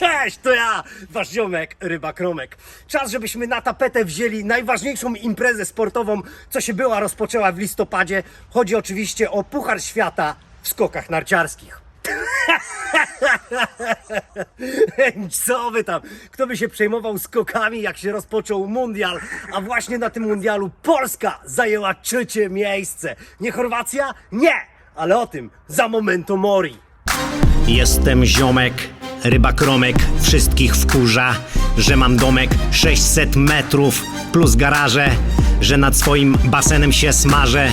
Cześć, to ja, wasz ziomek, Ryba Kromek. Czas, żebyśmy na tapetę wzięli najważniejszą imprezę sportową, co się była, rozpoczęła w listopadzie. Chodzi oczywiście o Puchar Świata w skokach narciarskich. Co wy tam? Kto by się przejmował skokami, jak się rozpoczął mundial? A właśnie na tym mundialu Polska zajęła trzecie miejsce. Nie Chorwacja? Nie! Ale o tym za momento mori. Jestem ziomek, ryba kromek, wszystkich wkurza, że mam domek 600 metrów plus garaże, że nad swoim basenem się smażę.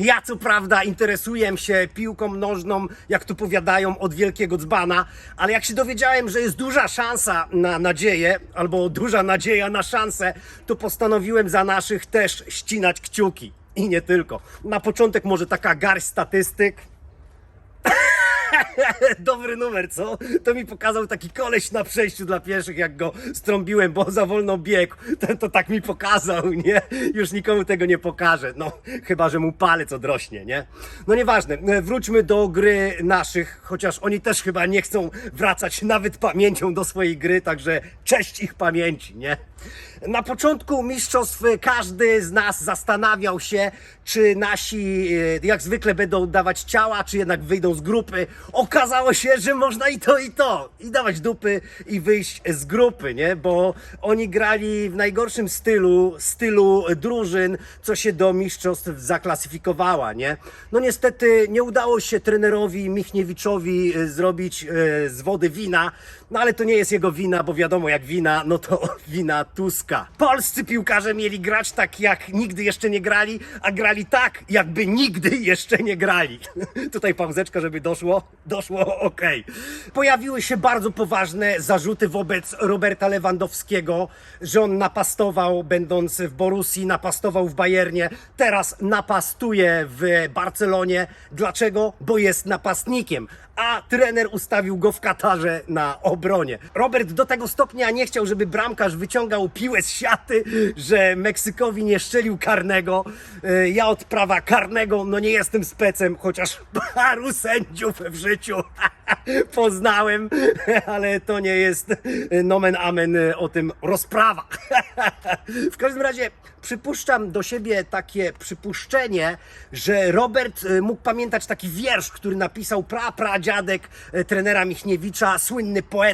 Ja co prawda interesuję się piłką nożną, jak tu powiadają, od wielkiego dzbana, ale jak się dowiedziałem, że jest duża szansa na nadzieję, albo duża nadzieja na szansę, to postanowiłem za naszych też ścinać kciuki. I nie tylko. Na początek może taka garść statystyk. Dobry numer, co? To mi pokazał taki koleś na przejściu dla pieszych, jak go strąbiłem, bo za wolno biegł. To, to tak mi pokazał, nie? Już nikomu tego nie pokażę. No, chyba, że mu palec odrośnie, nie? No nieważne, wróćmy do gry naszych, chociaż oni też chyba nie chcą wracać nawet pamięcią do swojej gry, także cześć ich pamięci, nie? Na początku mistrzostw każdy z nas zastanawiał się, czy nasi e, jak zwykle będą dawać ciała, czy jednak wyjdą z grupy. Okazało się, że można i to, i to. I dawać dupy, i wyjść z grupy, nie? Bo oni grali w najgorszym stylu, stylu drużyn, co się do mistrzostw zaklasyfikowała, nie? No niestety nie udało się trenerowi Michniewiczowi e, zrobić e, z wody wina, no ale to nie jest jego wina, bo wiadomo jak wina, no to wina Tuska. Polscy piłkarze mieli grać tak jak nigdy jeszcze nie grali, a grali tak jakby nigdy jeszcze nie grali. Tutaj pauzeczka, żeby doszło, doszło okej. Pojawiły się bardzo poważne zarzuty wobec Roberta Lewandowskiego, że on napastował będąc w Borussii, napastował w Bayernie, teraz napastuje w Barcelonie. Dlaczego? Bo jest napastnikiem a trener ustawił go w Katarze na obronie. Robert do tego stopnia nie chciał, żeby bramkarz wyciągał piłę z siaty, że Meksykowi nie szczelił karnego. E, Ja od prawa karnego, no nie jestem specem, chociaż paru sędziów w życiu poznałem, ale to nie jest e, nomen amen e, o tym rozprawa. W każdym razie przypuszczam do siebie takie przypuszczenie, że Robert mógł pamiętać taki wiersz, który napisał pra, pradziadek trenera Michniewicza, słynny poeta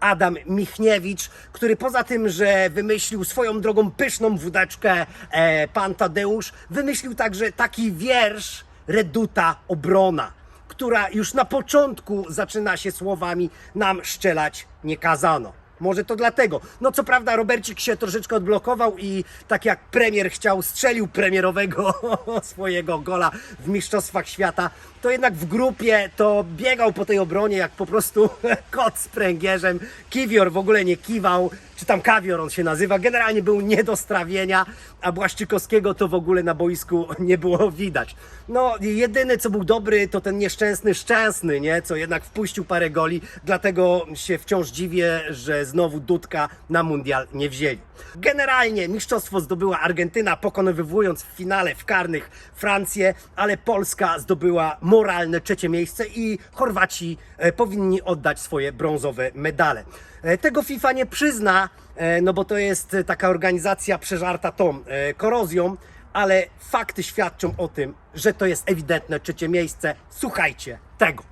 Adam Michniewicz, który poza tym, że wymyślił swoją drogą pyszną wódeczkę e, pan Tadeusz, wymyślił także taki wiersz Reduta Obrona która już na początku zaczyna się słowami nam szczelać nie kazano. Może to dlatego. No co prawda Robercik się troszeczkę odblokował i tak jak premier chciał, strzelił premierowego swojego gola w Mistrzostwach Świata, to jednak w grupie to biegał po tej obronie jak po prostu kot z pręgierzem. Kiwior w ogóle nie kiwał, czy tam kawior on się nazywa. Generalnie był nie do strawienia, a Błaszczykowskiego to w ogóle na boisku nie było widać. No, jedyny co był dobry to ten nieszczęsny Szczęsny, nie? Co jednak wpuścił parę goli, dlatego się wciąż dziwię, że znowu Dudka na mundial nie wzięli. Generalnie mistrzostwo zdobyła Argentyna, pokonywując w finale w karnych Francję, ale Polska zdobyła moralne trzecie miejsce i Chorwaci e, powinni oddać swoje brązowe medale. E, Tego FIFA nie przyzna, e, no bo to jest taka organizacja przeżarta tą korozją, ale fakty świadczą o tym, że to jest ewidentne trzecie miejsce. Słuchajcie tego.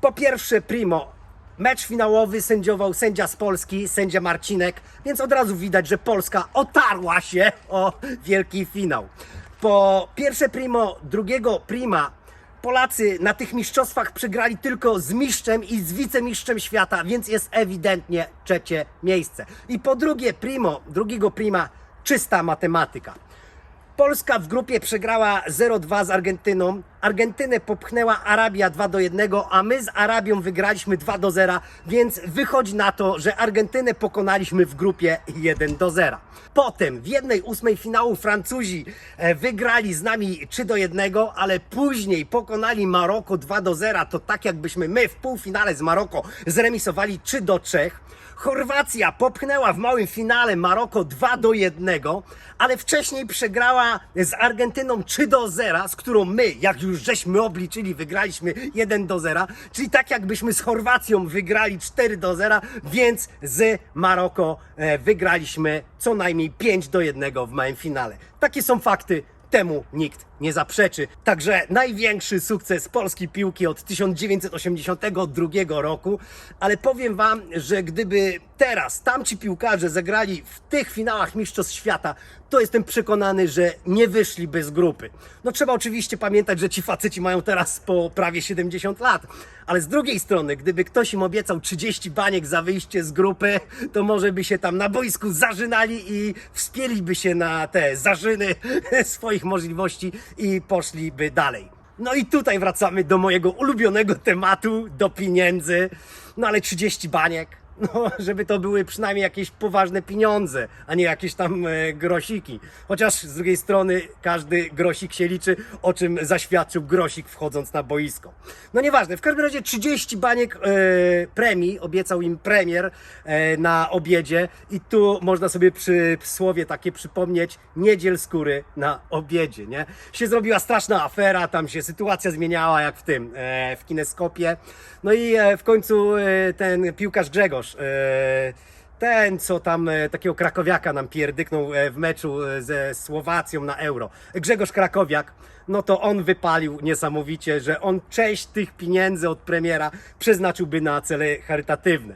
Po pierwsze, primo, mecz finałowy sędziował sędzia z Polski, sędzia Marcinek, więc od razu widać, że Polska otarła się o wielki finał. Po pierwsze primo, drugiego prima, Polacy na tych mistrzostwach przegrali tylko z mistrzem i z wicemistrzem świata, więc jest ewidentnie trzecie miejsce. I po drugie primo, drugiego prima, czysta matematyka. Polska w grupie przegrała 0-2 z Argentyną. Argentynę popchnęła Arabia 2 do 1, a my z Arabią wygraliśmy 2 do 0, więc wychodzi na to, że Argentynę pokonaliśmy w grupie 1 do 0. Potem w jednej ósmej finału Francuzi e, wygrali z nami 3 do 1, ale później pokonali Maroko 2 do 0. To tak jakbyśmy my w półfinale z Maroko zremisowali 3 do 3. Chorwacja popchnęła w małym finale Maroko 2 do 1, ale wcześniej przegrała z Argentyną 3 do 0, z którą my, jak już już żeśmy obliczyli, wygraliśmy 1 do 0, czyli tak jakbyśmy z Chorwacją wygrali 4 do 0, więc z Maroko e, wygraliśmy co najmniej 5 do 1 w małym finale. Takie są fakty, temu nikt nie zaprzeczy. Także największy sukces polskiej piłki od 1982 roku, ale powiem wam, że gdyby teraz tamci piłkarze zagrali w tych finałach Mistrzostw Świata, to jestem przekonany, że nie wyszliby z grupy. No trzeba oczywiście pamiętać, że ci faceci mają teraz po prawie 70 lat, ale z drugiej strony, gdyby ktoś im obiecał 30 baniek za wyjście z grupy, to może by się tam na boisku zażynali i wspięliby się na te zarzyny swoich możliwości i poszliby dalej. No i tutaj wracamy do mojego ulubionego tematu, do pieniędzy. No ale 30 baniek, no żeby to były przynajmniej jakieś poważne pieniądze, a nie jakieś tam e, grosiki. Chociaż z drugiej strony każdy grosik się liczy, o czym zaświadczył grosik wchodząc na boisko. No nieważne, w każdym razie 30 baniek e, premii, obiecał im premier e, na obiedzie i tu można sobie przy słowie takie przypomnieć, niedziel skóry na obiedzie, nie? Się zrobiła straszna afera, tam się sytuacja zmieniała jak w tym, e, w kineskopie. No i e, w końcu e, ten piłkarz Grzegorz, e, ten, co tam e, takiego krakowiaka nam pierdyknął e, w meczu ze Słowacją na Euro. Grzegorz Krakowiak, no to on wypalił niesamowicie, że on część tych pieniędzy od premiera przeznaczyłby na cele charytatywne.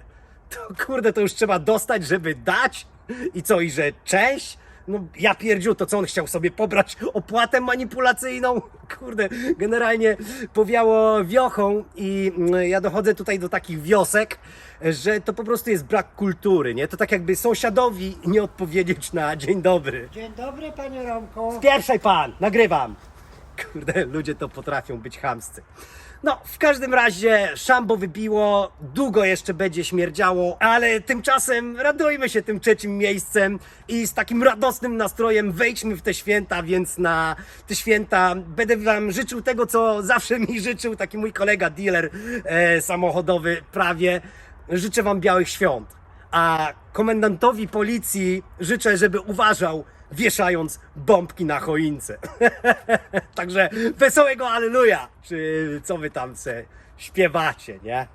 To kurde, to już trzeba dostać, żeby dać? I co, i że część? No ja pierdziu, to co on chciał sobie pobrać opłatę manipulacyjną? Kurde, generalnie powiało wiochą i mm, ja dochodzę tutaj do takich wiosek, że to po prostu jest brak kultury, nie? To tak jakby sąsiadowi nie odpowiedzieć na dzień dobry. Dzień dobry, panie Romku. Pierwszej pan, nagrywam. Kurde, ludzie to potrafią być chamscy. No, w każdym razie szambo wybiło, długo jeszcze będzie śmierdziało, ale tymczasem radujmy się tym trzecim miejscem i z takim radosnym nastrojem wejdźmy w te święta, więc na te święta będę wam życzył tego, co zawsze mi życzył taki mój kolega dealer e, samochodowy prawie. Życzę wam białych świąt. A komendantowi policji życzę, żeby uważał, wieszając bombki na choince. Także wesołego Alleluja! Czy co wy tam se śpiewacie, nie?